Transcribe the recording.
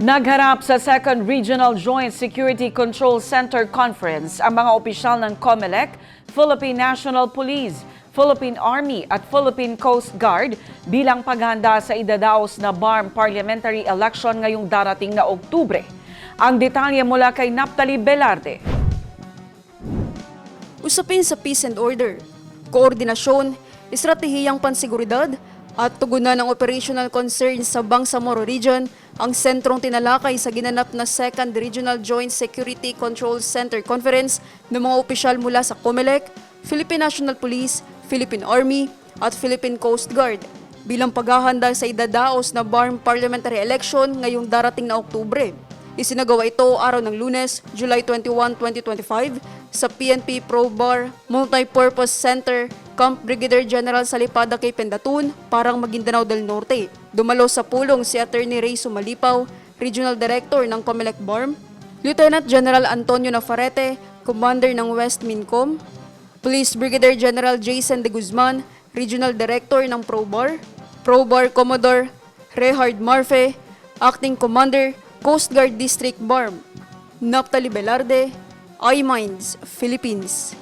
Nagharap sa Second Regional Joint Security Control Center Conference ang mga opisyal ng COMELEC, Philippine National Police, Philippine Army at Philippine Coast Guard bilang paghanda sa idadaos na BARM parliamentary election ngayong darating na Oktubre. Ang detalye mula kay Naptali Velarde. Usapin sa peace and order, koordinasyon, estratehiyang pansiguridad, at tugunan ng operational concerns sa Bangsamoro Region ang sentrong tinalakay sa ginanap na Second Regional Joint Security Control Center Conference ng mga opisyal mula sa COMELEC, Philippine National Police, Philippine Army at Philippine Coast Guard bilang paghahanda sa idadaos na BARM parliamentary election ngayong darating na Oktubre. Isinagawa ito araw ng lunes, July 21, 2025 sa PNP Pro Bar Multipurpose Center, Camp Brigadier General Salipada kay Pendatun, Parang Maguindanao del Norte. Dumalo sa pulong si Attorney Ray Sumalipaw, Regional Director ng Comelec BARM, Lieutenant General Antonio Nafarete, Commander ng West Mincom, Police Brigadier General Jason De Guzman, Regional Director ng ProBar, ProBar Commodore Rehard Marfe, Acting Commander, Coast Guard District BARM, Naptali Velarde, iMinds, Philippines.